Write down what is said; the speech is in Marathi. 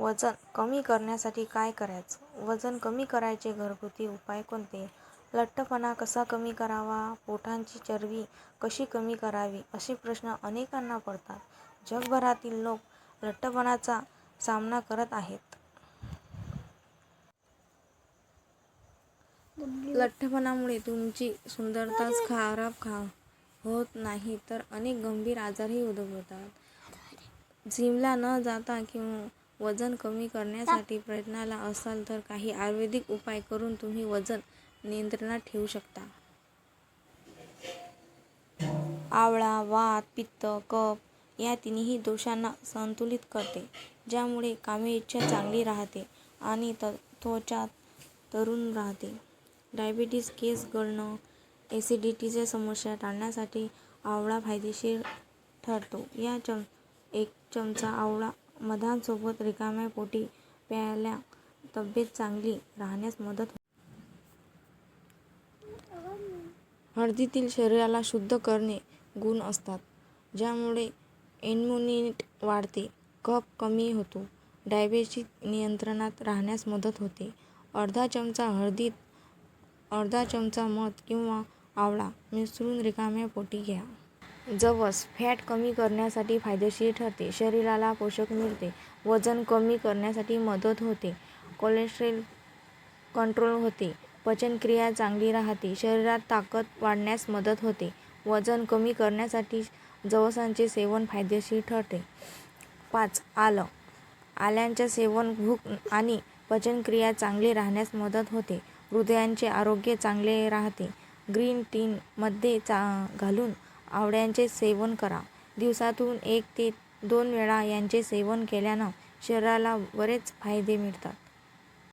वजन कमी करण्यासाठी काय करायचं? वजन कमी करायचे घरगुती उपाय कोणते? लठ्ठपणा कसा कमी करावा? पोटांची चरबी कशी कमी करावी? असे प्रश्न अनेकांना पडतात. जगभरातील लोक लठ्ठपणाचा सामना करत आहेत. लठ्ठपणामुळे तुमची सुंदरताच खराब खा होत नाही तर अनेक गंभीर आजारही उद्भवतात. जिमला न जाता किंवा वजन कमी करण्यासाठी प्रयत्नाला असाल तर काही आयुर्वेदिक उपाय करून तुम्ही वजन नियंत्रणात ठेवू शकता. आवळा वात पित्त कप या तिन्ही दोषांना संतुलित करते ज्यामुळे कामे इच्छा चांगली राहते आणि त त्वचा तरुण राहते. डायबिटीस केस गळणं ॲसिडिटीच्या समस्या टाळण्यासाठी आवळा फायदेशीर ठरतो. या चम एक चमचा आवळा मधासोबत रिकाम्या पोटी प्यायला तब्येत चांगली राहण्यास मदत होते. हळदीतील शरीराला शुद्ध करणे गुण असतात ज्यामुळे इम्युनिटी वाढते कफ कमी होतो डायबेटिस नियंत्रणात राहण्यास मदत होते. अर्धा चमचा हळदीत अर्धा चमचा मध किंवा आवळा मिसळून रिकाम्या पोटी घ्या. जवस फॅट कमी करण्यासाठी फायदेशीर ठरते. शरीराला पोषक मिळते. वजन कमी करण्यासाठी मदत होते. कोलेस्ट्रेल कंट्रोल होते. पचनक्रिया चांगली राहते. शरीरात ताकद वाढण्यास मदत होते. वजन कमी करण्यासाठी जवसांचे सेवन फायदेशीर ठरते. पाच. आलं. आल्यांचे सेवन भूक आणि पचनक्रिया चांगली राहण्यास मदत होते. हृदयांचे आरोग्य चांगले राहते. ग्रीन टीमध्ये चा घालून आवळ्याचे सेवन करा. दिवसातून एक ते दोन वेळा यांचे सेवन केल्यानं शरीराला बरेच फायदे मिळतात.